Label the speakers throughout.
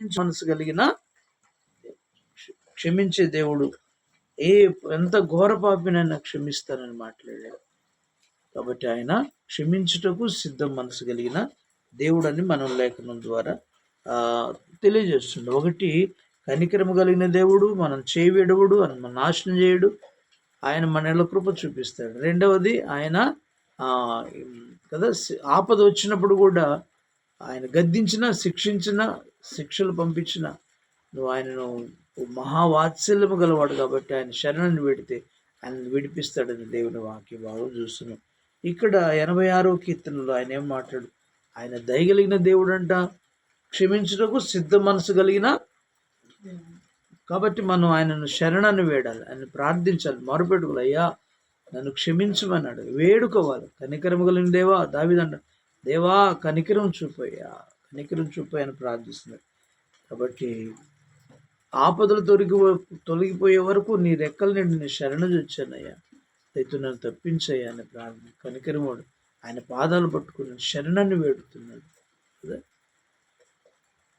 Speaker 1: మనసు కలిగిన క్షమించే దేవుడు. ఏ ఎంత ఘోర పాపినైనా క్షమిస్తానని మాట్లాడాడు. కాబట్టి ఆయన క్షమించుటకు సిద్ధం మనసు కలిగిన దేవుడని మనం లేఖనం ద్వారా ఆ, తెలియజేస్తుండే ఒకటి కనికరము కలిగిన దేవుడు మనం చేయవిడవుడు అని నాశనం చేయడు ఆయన మన కృప చూపిస్తాడు. రెండవది ఆయన కదా ఆపద వచ్చినప్పుడు కూడా ఆయన గద్దించిన శిక్షించిన శిక్షలు పంపించిన నువ్వు ఆయనను మహావాత్సల్యము గలవాడు కాబట్టి ఆయన శరణను పెడితే ఆయన విడిపిస్తాడని దేవుని వాక్యం బాగా చూస్తున్నాం. ఇక్కడ ఎనభై ఆరో కీర్తనలో ఆయన ఏం మాట్లాడు? ఆయన దయగలిగిన దేవుడు అంట క్షమించుటకు సిద్ధ మనసు కలిగిన కాబట్టి మనం ఆయనను శరణను వేడాలి ఆయన ప్రార్థించాలి. మొరపెట్టుకోవాలి అయ్యా నన్ను క్షమించమన్నాడు వేడుకోవాలి. కనికరము కలిగిన దేవా దావిదండ దేవా కనికరం చూపయ్యా. కనికరం చూపాయని ప్రార్థిస్తున్నాడు. కాబట్టి ఆపదలు తొలగి తొలగిపోయే వరకు నీ రెక్కల నుండి నేను శరణ వచ్చానయ్యా అయితే నన్ను తప్పించయ్యా అని ప్రార్థన. కనికరముడు ఆయన పాదాలు పట్టుకుని శరణాన్ని వేడుతున్నాడు. కదా?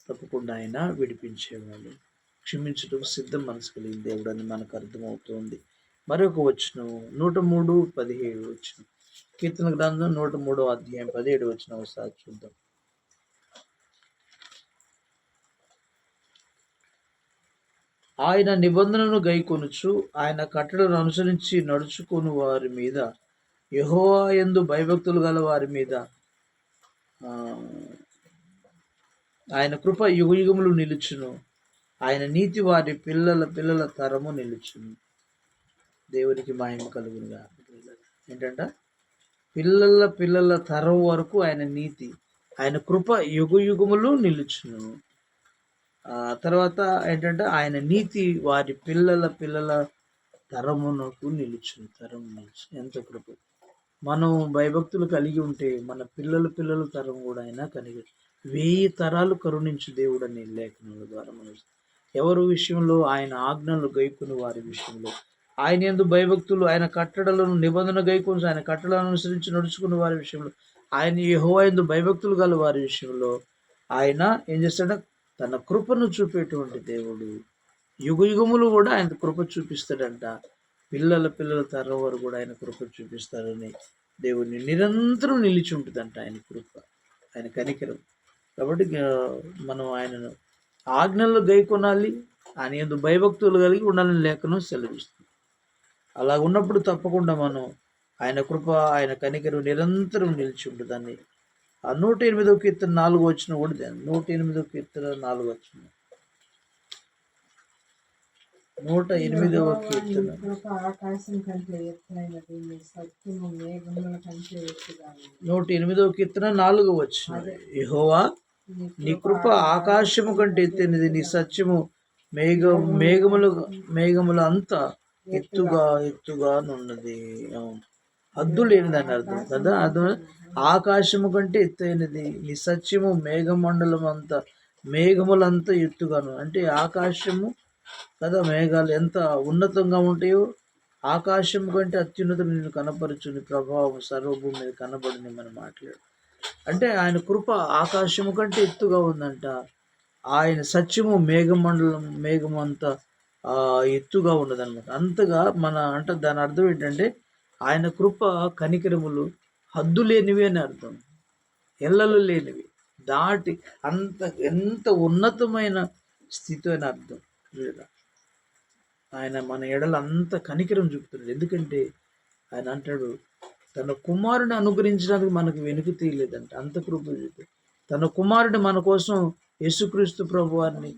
Speaker 1: తప్పకుండా ఆయన విడిపించేవాడు. క్షమించడం సిద్ధం మనసు కలిగిన దేవుడు అని మనకు అర్థమవుతోంది. మరొక వచనం నూట మూడు పదిహేడు వచ్చిన కీర్తన గ్రంథం నూట మూడవ అధ్యాయం పదిహేడు వచ్చిన ఒకసారి చూద్దాం. ఆయన నిబంధనను గైకొనుచు ఆయన కట్టడను అనుసరించి నడుచుకుని వారి మీద యహోవా యందు భయభక్తులు గల వారి మీద ఆయన కృప యుగయుగములు నిలుచును. ఆయన నీతి వారి పిల్లల పిల్లల తరము నిలుచును. దేవునికి మహిమ కలుగునుగా ఏంటంటే? పిల్లల పిల్లల తరం వరకు ఆయన నీతి ఆయన కృప యుగ యుగములు నిలుచును. తర్వాత ఏంటంటే ఆయన నీతి వారి పిల్లల పిల్లల తరమునకు నిలుచును తరం నిలుచు ఎంత కృప. మనం భయభక్తులు కలిగి ఉంటే మన పిల్లల పిల్లల తరం కూడా అయినా కలిగి వెయ్యి తరాలు కరుణించు దేవుడు అనే లేఖనాల ద్వారా మనం ఎవరి విషయంలో ఆయన ఆజ్ఞలు గైకుని వారి విషయంలో ఆయన ఎందు భయభక్తులు ఆయన కట్టడలను నిబంధన గైకొని ఆయన కట్టడలను అనుసరించి నడుచుకున్న వారి విషయంలో ఆయన యహో ఎందు భయభక్తులు గల వారి విషయంలో ఆయన ఏం చేస్తాడు? తన కృపను చూపేటువంటి దేవుడు. యుగ యుగములు కూడా ఆయన కృప చూపిస్తాడంట. పిల్లల పిల్లల తరం వారు కూడా ఆయన కృప చూపిస్తారని దేవుని నిరంతరం నిలిచి ఉంటుందంట ఆయన కృప ఆయన కనికరం. కాబట్టి మనం ఆయనను ఆజ్ఞలు గైకొనాలి ఆయన ఎందు భయభక్తులు కలిగి ఉండాలని లేఖను సెలవిస్తుంది. అలా ఉన్నప్పుడు తప్పకుండా మనం ఆయన కృప ఆయన కనికరు నిరంతరం నిలిచి ఉంటుందని ఆ నూట ఎనిమిదో కీర్తన నాలుగు వచ్చిన కూడా నూట ఎనిమిదో కీర్తన నాలుగు వచ్చిన నూట ఎనిమిదవ కీర్తన. నూట ఎనిమిదవ కీర్తన నాలుగు వచ్చిన యహోవా
Speaker 2: నీ
Speaker 1: కృప ఆకాశము కంటే ఎత్తైనది నీ సత్యము మేఘ మేఘములు మేఘములు అంతా ఎత్తుగా ఎత్తుగా అవును. హద్దు లేనిదని అర్థం కదా? అర్థం ఆకాశము కంటే ఎత్తైనది. నీ సత్యము మేఘమండలం అంతా మేఘములంతా ఎత్తుగాను. అంటే ఆకాశము కదా మేఘాలు ఎంత ఉన్నతంగా ఉంటాయో ఆకాశం కంటే అత్యున్నతం నేను కనపరచుని ప్రభావం సర్వభూమి మీద కనబడిని మనం మాట్లాడు అంటే ఆయన కృప ఆకాశము కంటే ఎత్తుగా ఉందంట. ఆయన సత్యము మేఘమండలం మేఘం అంతా ఆ, ఎత్తుగా ఉన్నదన్నమాట. అంతగా మన అంటే దాని అర్థం ఏంటంటే ఆయన కృప కనికరములు హద్దు లేనివి అని అర్థం. ఎల్లలు లేనివి. దాటి అంత ఎంత ఉన్నతమైన స్థితి అని అర్థం. లేదా? ఆయన మన ఎడల అంత కనికరం చూపుతున్నాడు. ఎందుకంటే ఆయన అంటాడు తన కుమారుని అనుగ్రహించడానికి మనకు వెనుక తీయలేదంట. అంత కృప చూపి. తన కుమారుడు మన కోసం యేసుక్రీస్తు ప్రభు వారిని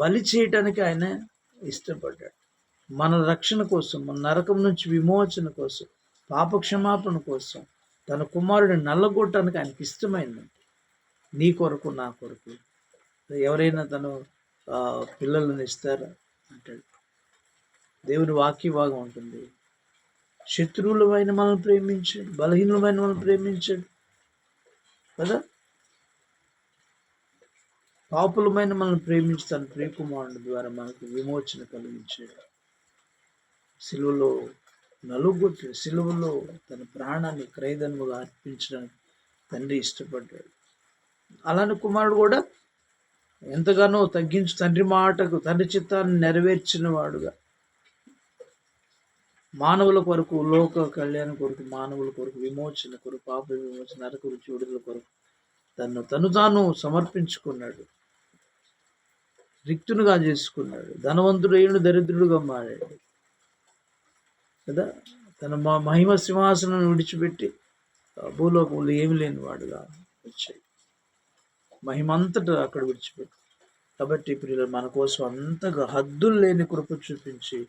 Speaker 1: బలి చేయటానికి ఆయన ఇష్టపడ్డాడు. మన రక్షణ కోసం మన నరకం నుంచి విమోచన కోసం పాప క్షమాపణ కోసం తన కుమారుడిని నల్లగొట్టడానికి ఆయనకి ఇష్టమైందండి నీ కొరకు నా కొరకు. ఎవరైనా తను పిల్లలను ఇస్తారా? అంటాడు. దేవుని వాక్య భాగం ఉంటుంది. శత్రువులమైన మనల్ని ప్రేమించాడు బలహీనమైన మనల్ని ప్రేమించాడు. కదా? పాపులమైన మనల్ని ప్రేమించి తన ప్రియకుమారుడు ద్వారా మనకు విమోచన కలిగించాడు సిలువలో నలుగొట్టాడు సిలువలో తన ప్రాణాన్ని క్రయదన్ముగా అర్పించడానికి తండ్రి ఇష్టపడ్డాడు. అలానే కుమారుడు కూడా ఎంతగానో తగ్గించి తండ్రి మాటకు తండ్రి చిత్తాన్ని నెరవేర్చిన వాడుగా మానవుల కొరకు లోక కళ్యాణ కొరకు మానవుల కొరకు విమోచన కొరకు పాప విమోచన నరక చూడుదల విడుదల కొరకు తను తను తాను సమర్పించుకున్నాడు. రిక్తునుగా చేసుకున్నాడు. ధనవంతుడైన దరిద్రుడుగా మారాడు. కదా? తన మా మహిమ సింహాసనం విడిచిపెట్టి భూలోకంలో ఏమి లేని వాడుగా వచ్చాయి మహిమ అక్కడ విడిచిపెట్టి కాబట్టి ప్రియులు మన కోసం అంతగా హద్దులు లేని కృప చూపించి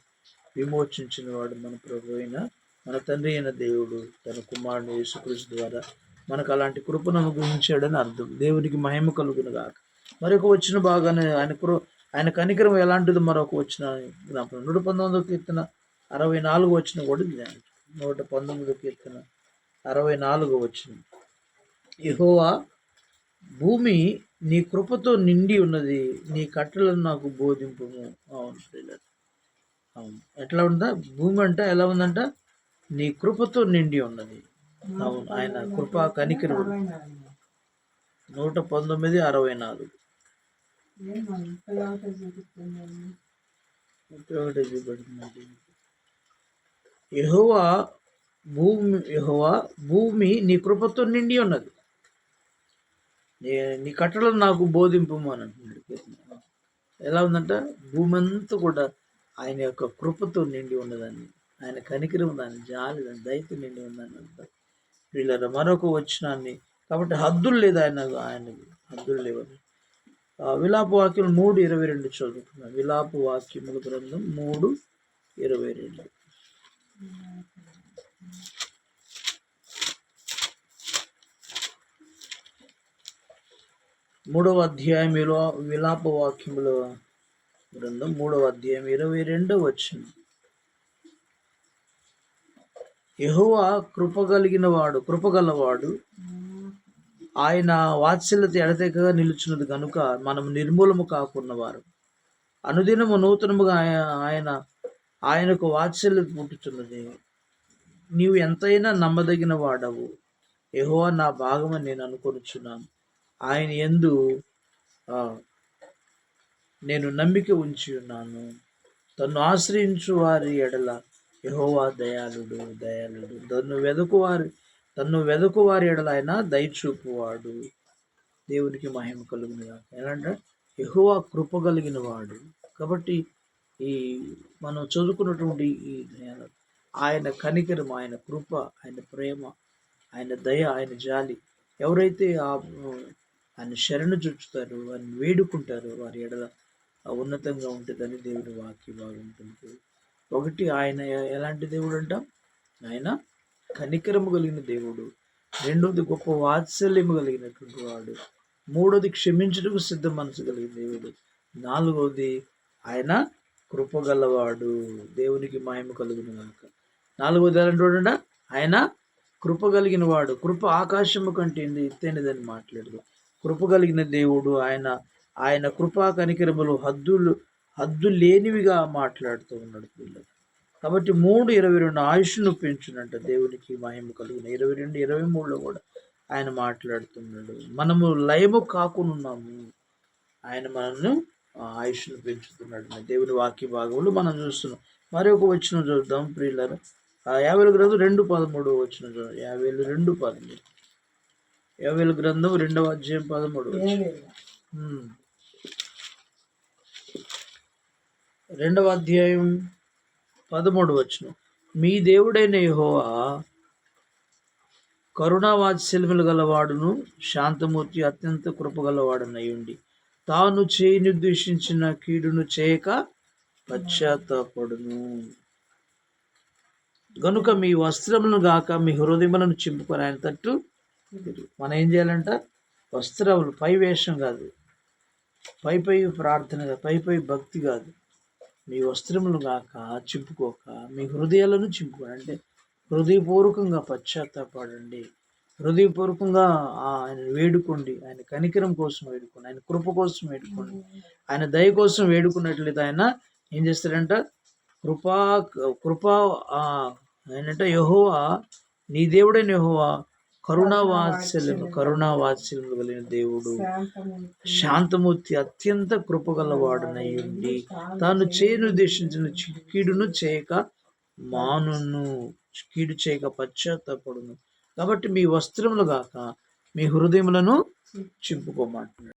Speaker 1: విమోచించిన వాడు మన ప్రభు అయిన మన తండ్రి అయిన దేవుడు తన కుమారుడు యేసుకృష్ణ ద్వారా మనకు అలాంటి కృపను అనుగ్రహించాడని అర్థం. దేవునికి మహిమ కలుగును గాక. మరొక వచ్చిన బాగానే ఆయన కృ ఆయన కనికరం ఎలాంటిది మరొక వచ్చిన జ్ఞాపకం నూట పంతొమ్మిదో కీర్తన అరవై నాలుగు వచ్చిన కూడా నూట పంతొమ్మిదో కీర్తన అరవై నాలుగు వచ్చిన. ఇహోవా భూమి నీ కృపతో నిండి ఉన్నది. నీ కట్టలను నాకు బోధింపు అవును అవును. ఎట్లా ఉందా? భూమి అంట ఎలా ఉందంట? నీ కృపతో నిండి ఉన్నది. అవును ఆయన కృప కనికరం నూట పంతొమ్మిది అరవై నాలుగు.
Speaker 2: ఏం
Speaker 1: భూమి యహోవా భూమి నీ కృపతో నిండి ఉన్నది. నీ- నీ కట్టలను నాకు బోధింపు అని అంటున్నాడు ఎలా ఉందంట? భూమి అంతా కూడా ఆయన యొక్క కృపతో నిండి ఉన్నదని ఆయన కనికరం దాన్ని జాలి దాని దయతో నిండి ఉందని అంటారు వీళ్ళ మరొక వచ్చినాన్ని కాబట్టి హద్దులు లేదు ఆయన ఆయనకి. హద్దులు లేవని ఆ విలాప వాక్యం మూడు ఇరవై రెండు చదువుకున్నాం విలాప వాక్యముల గ్రంథం మూడు ఇరవై రెండు. మూడవ అధ్యాయం విలా విలాప వాక్యముల గ్రంథం మూడవ అధ్యాయం ఇరవై రెండవ వచ్చింది యహువా కృప కలిగిన వాడు కృపగలవాడు ఆయన వాత్సల్యత ఎడతెగగా నిలుచున్నది కనుక మనం నిర్మూలము కాకున్నవారు. అనుదినము నూతనముగా ఆయన ఆయనకు వాత్సల్యత పుట్టుచున్నది. నీవు ఎంతైనా నమ్మదగిన వాడవు. ఏహో నా భాగమని నేను అనుకొనుచున్నాను. ఆయన ఎందు నేను నమ్మిక ఉంచి ఉన్నాను. తన్ను ఆశ్రయించు వారి ఎడల యహోవా దయాళుడు దయాళుడు. తన్ను వెదకువారి వారి తన్ను వెదకువారి వారి దయచూపువాడు దేవునికి మహిమ కలుగునిగా ఎలాంటే యెహోవా కృప కలిగిన వాడు. కాబట్టి ఈ మనం చదువుకున్నటువంటి ఈ ఆయన కనికరం ఆయన కృప ఆయన ప్రేమ ఆయన దయ ఆయన జాలి ఎవరైతే ఆ ఆయన శరణు చుచ్చుతారో ఆయన వేడుకుంటారో వారి ఎడల ఉన్నతంగా ఉంటుందని దేవుడి వాక్య బాగుంటుంది ఒకటి ఆయన ఎలాంటి దేవుడు అంటాం ఆయన కనికరము కలిగిన దేవుడు రెండోది గొప్ప వాత్సల్యము కలిగినటువంటి వాడు మూడోది క్షమించుటకు సిద్ధ మనసు కలిగిన దేవుడు నాలుగవది ఆయన కృపగలవాడు దేవునికి మాయము కలుగును గాక నాలుగవది ఎలాంటి ఆయన కృప కలిగిన వాడు కృప ఆకాశము కంటే ఎత్తైనదని మాట్లాడదు. కృప కలిగిన దేవుడు ఆయన ఆయన కృపా కనికరములు హద్దులు హద్దు లేనివిగా మాట్లాడుతూ ఉన్నాడు పిల్లలు. కాబట్టి మూడు ఇరవై రెండు ఆయుష్ను పెంచునంట దేవునికి మహిమ కలిగిన. ఇరవై రెండు ఇరవై మూడులో కూడా ఆయన మాట్లాడుతున్నాడు. మనము లయము కాకున్నాము ఆయన మనల్ని ఆయుష్ను పెంచుతున్నాడు. దేవుని వాక్య భాగంలో మనం చూస్తున్నాం. మరి ఒక వచ్చిన చూద్దాం ప్రియులరు. యాభై గ్రంథం రెండు పదమూడు వచ్చిన చూద్దాం యాభై రెండు పదమూడు. యాభై గ్రంథం రెండవ అధ్యాయం పదమూడు. రెండవ అధ్యాయం పదమూడు వచ్చును మీ దేవుడైన యెహోవా కరుణావాత్సల్యములు గలవాడును శాంతమూర్తి అత్యంత కృపగలవాడునయ్యుండి తాను చేయి నిర్దేశించిన కీడును చేయక పశ్చాత్తాపడును. గనుక మీ వస్త్రములను గాక మీ హృదయములను చింపుకొని ఆయన తట్టు మనం ఏం చేయాలంట? వస్త్రములు పై వేషం కాదు. పై పై ప్రార్థన కాదు, పై పై భక్తి కాదు. మీ వస్త్రములు గాక చింపుకోక మీ హృదయాలను చింపుకోండి. అంటే హృదయపూర్వకంగా పశ్చాత్తాపడండి. హృదయపూర్వకంగా ఆయన వేడుకోండి. ఆయన కనికరం కోసం వేడుకోండి. ఆయన కృప కోసం వేడుకోండి. ఆయన దయ కోసం వేడుకున్నట్లయితే ఆయన ఏం చేస్తాడంట? కృపా కృపా ఏంటంటే యహోవా నీ దేవుడైన యహోవా కరుణా వాత్సల్యము కరుణా వాత్సల్యము కలిగిన దేవుడు.
Speaker 2: శాంతమూర్తి.
Speaker 1: అత్యంత కృపగలవాడనై ఉండి తాను చేయను ఉద్దేశించిన కీడును చేయక మానును. కీడు చేయక పశ్చాత్తపడును. కాబట్టి మీ వస్త్రములు గాక మీ హృదయములను చింపుకోమంటున్నాడు.